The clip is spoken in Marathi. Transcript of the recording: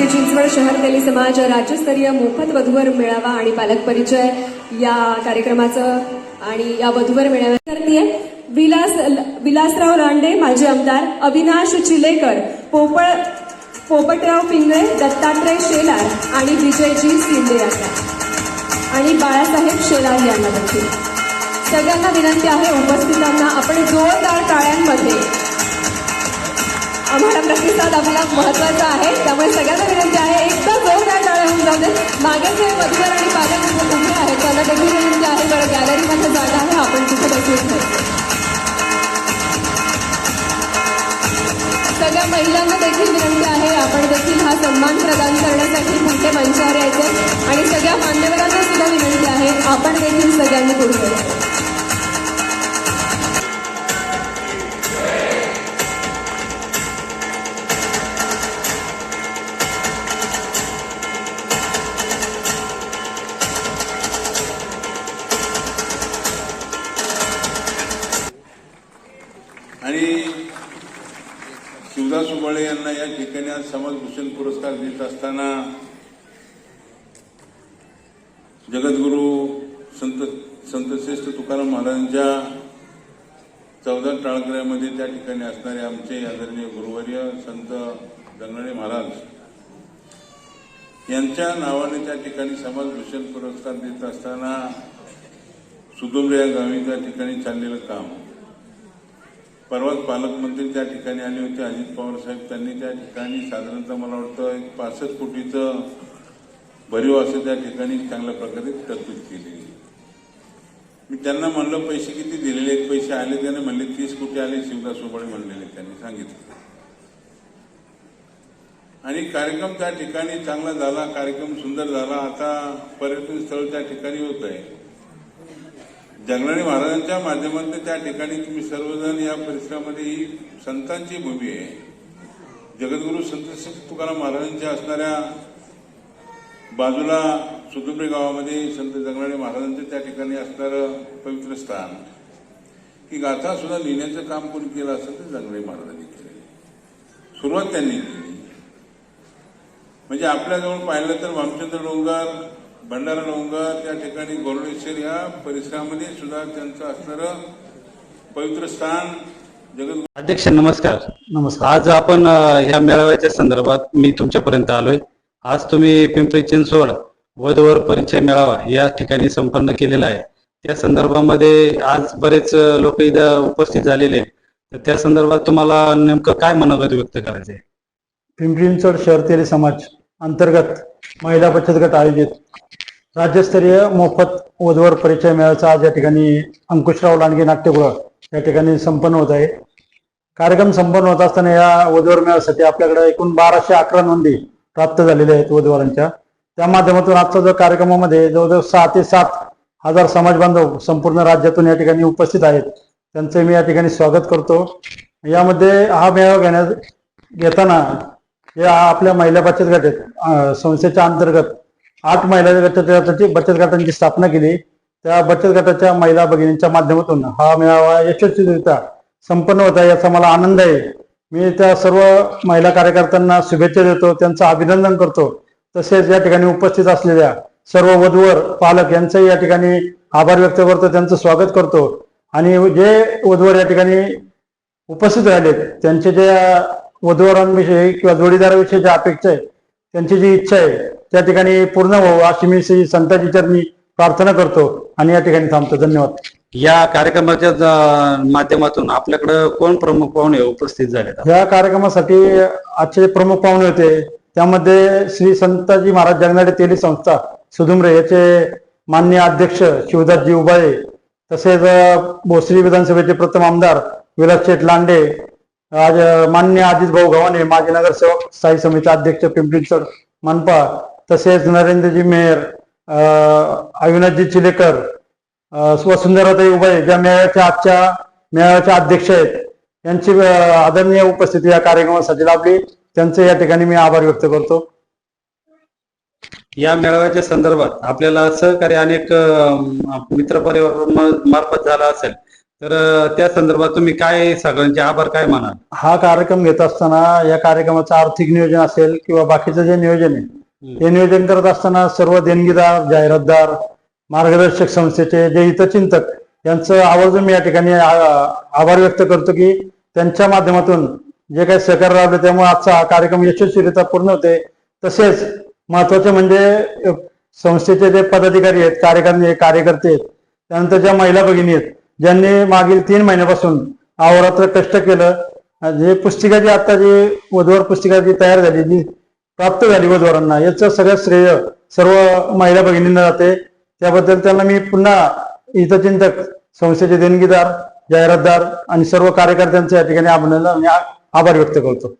पिंपरी चिंचवड शहर तेली समाज राज्यस्तरीय मोफत वधूवर मेळावा आणि पालक परिचय या कार्यक्रमाचं आणि या वधूवर मेळाव्या करते. विलास विलासराव रांडे माजी आमदार अविनाश चिलेकर पोपळ पोपटराव पिंगळे दत्तात्रय शेलार आणि विजयजी शिंदे यांना आणि बाळासाहेब शेलार यांना देखील. सगळ्यांना विनंती आहे उपस्थितांना आपण जोरदार टाळ्या प्रतिसाद आपला महत्त्वाचा आहे. त्यामुळे सगळ्यांना विनंती आहे एकदा जोरदार टाळ्या होऊन जाऊ दे मागे जे वधूवर आणि पालक उभे आहेत त्यांना देखील विनंती आहे बरं गॅलरीमध्ये जागा आहे आपण तिथे बसून घ्यायचं सगळ्या महिलांना देखील विनंती आहे आपण देखील हा सन्मान प्रदान करण्यासाठी पुढे मंचावर यायचे आणि सगळ्या मान्यवरांना सुद्धा विनंती आहे आपण देखील सगळ्यांनी पुढे आणि शिवदास उबाळे यांना या ठिकाणी आज समाजभूषण पुरस्कार देत असताना जगद्गुरू संत संतश्रेष्ठ तुकाराम महाराजांच्या चौदा टाळकऱ्यामध्ये त्या ठिकाणी असणारे आमचे आदरणीय गुरुवर्य संत गंगणे महाराज यांच्या नावाने त्या ठिकाणी समाजभूषण पुरस्कार देत असताना सुदुंबर या गावी त्या ठिकाणी चाललेलं काम. परवाच पालकमंत्री त्या ठिकाणी आले होते अजित पवार साहेब त्यांनी त्या ठिकाणी साधारणतः मला वाटतं एक पासष्ट कोटीचं भरीव असं त्या ठिकाणी चांगल्या प्रकारे तरतूद केली. मी त्यांना म्हणलं पैसे किती दिलेले आहेत? पैसे आले त्याने म्हणले तीस कोटी आले शिवदास सोबळे म्हणलेले त्यांनी सांगितलं. आणि कार्यक्रम त्या ठिकाणी चांगला झाला कार्यक्रम सुंदर झाला. आता पर्यटन स्थळ त्या ठिकाणी होत आहे. जगनाणी महाराजांच्या माध्यमातून त्या ठिकाणी तुम्ही सर्वजण या परिसरामध्ये ही संतांची भूमी आहे. जगद्गुरू संत तुकाराम महाराजांच्या असणाऱ्या बाजूला सुदुंबरे गावामध्ये संत जगनाणे महाराजांचं त्या ठिकाणी असणारं पवित्र स्थान. ही गाथा सुद्धा लिहिण्याचं काम कोणी केलं असतं तर जगनाणे महाराजांनी केलं सुरुवात त्यांनी केली. म्हणजे आपल्याजवळ पाहिलं तर भामचंद्र डोंगर भंडारा डोंगर त्या ठिकाणी गोरडेश्वर या परिसरामध्ये सुद्धा त्यांचं असणारं पवित्र स्थान जगत अध्यक्ष नमस्कार. नमस्कार. आज आपण ह्या मेळाव्याच्या संदर्भात मी तुमच्यापर्यंत आलोय. आज तुम्ही पिंपरी चिंचवड वधूवर परिचय मेळावा या ठिकाणी संपन्न केलेला आहे. त्या संदर्भामध्ये आज बरेच लोक इथं उपस्थित झालेले आहेत. तर त्या संदर्भात तुम्हाला नेमकं काय मनोगत व्यक्त करायचंय? पिंपरी चिंचवड शहर तेली समाज अंतर्गत महिला बचत गट आयोजित राज्यस्तरीय मोफत वधूवर परिचय मेळाचा आज या ठिकाणी अंकुशराव लांडगे नाट्यगृह या ठिकाणी संपन्न होत आहे. कार्यक्रम संपन्न होत असताना या वधवर मेळासाठी आपल्याकडे एकूण बाराशे अकरा नोंदी प्राप्त झालेल्या आहेत वधवारांच्या. त्या माध्यमातून आजचा जो कार्यक्रमामध्ये जवळजवळ सहा ते सात हजार समाज बांधव संपूर्ण राज्यातून या ठिकाणी उपस्थित आहेत. त्यांचं मी या ठिकाणी स्वागत करतो. यामध्ये हा मेळावा घेण्यात घेताना या आपल्या महिला बचत गट आहेत. संस्थेच्या अंतर्गत आठ महिला बचत गटाची बचत गटांची स्थापना केली. त्या बचत गटाच्या महिला भगिनींच्या माध्यमातून हा मेळावा यशस्वीरित्या संपन्न होता याचा मला आनंद आहे. मी त्या सर्व महिला कार्यकर्त्यांना शुभेच्छा देतो त्यांचं अभिनंदन करतो. तसेच या ठिकाणी उपस्थित असलेल्या सर्व वधूवर पालक यांचंही या ठिकाणी आभार व्यक्त करतो त्यांचं स्वागत करतो. आणि जे वधूवर या ठिकाणी उपस्थित राहिलेत त्यांचे जे वधूवरांविषयी किंवा जोडीदाराविषयी ज्या अपेक्षा आहे त्यांची जी इच्छा आहे त्या ठिकाणी पूर्ण व्हावं अशी मी श्री संताजी चरणी प्रार्थना करतो आणि या ठिकाणी थांबतो. धन्यवाद. या कार्यक्रमाच्या माध्यमातून आपल्याकडे कोण प्रमुख पाहुणे उपस्थित झाले या कार्यक्रमासाठी आजचे प्रमुख पाहुणे होते त्यामध्ये श्री संताजी महाराज जगनाडे तेली संस्था सुधुमरे याचे मान्य अध्यक्ष शिवदासजी उबाळे तसेच भोसरी विधानसभेचे प्रथम आमदार विलास शेठ लांडे आज माननीय मान्य अजित भाऊ गव्हाणे माजी नगरसेवक स्थायी समिती अध्यक्ष पिंपरी चिंचवड मनपा तसेच नरेंद्रजी मेयर अ, अविनाशजी चिलेकर वसुंधराताई उभय ज्या मेळाव्याच्या आजच्या मेळाव्याच्या अध्यक्ष आहेत यांची आदरणीय उपस्थिती या कार्यक्रमासाठी लाभली. त्यांचे या ठिकाणी मी आभार व्यक्त करतो. या मेळाव्याच्या संदर्भात आपल्याला सहकार्य अनेक मित्र मित्रपरिवार मार्फत झाला असेल. तर त्या संदर्भात तुम्ही काय सगळ्यांचे आभार काय मानाल हा कार्यक्रम घेत असताना या कार्यक्रमाचं आर्थिक नियोजन असेल किंवा बाकीचं जे नियोजन आहे ते नियोजन करत असताना सर्व देणगीदार जाहिरातदार मार्गदर्शक संस्थेचे जे हितचिंतक यांचं आवर्जून मी या ठिकाणी आभार व्यक्त करतो की त्यांच्या माध्यमातून जे काही सहकार्य लाभले त्यामुळे आजचा हा कार्यक्रम यशस्वीरित्या पूर्ण होते तसेच महत्त्वाचे म्हणजे संस्थेचे जे पदाधिकारी आहेत कार्यकारिणी आहेत, कार्यकर्ते आहेत त्यानंतर ज्या महिला भगिनी आहेत ज्यांनी मागील तीन महिन्यापासून अहोरात्र कष्ट केलं जे पुस्तिका जी आता जी वधूवर पुस्तिका जी तयार झाली जी प्राप्त झाली वधूवरांना याचं सगळं श्रेय सर्व महिला भगिनींना जाते. त्याबद्दल त्यांना मी पुन्हा हितचिंतक संस्थेचे देणगीदार जाहिरातदार आणि सर्व कार्यकर्त्यांचे या ठिकाणी अभिनंदन आणि आभार व्यक्त करतो.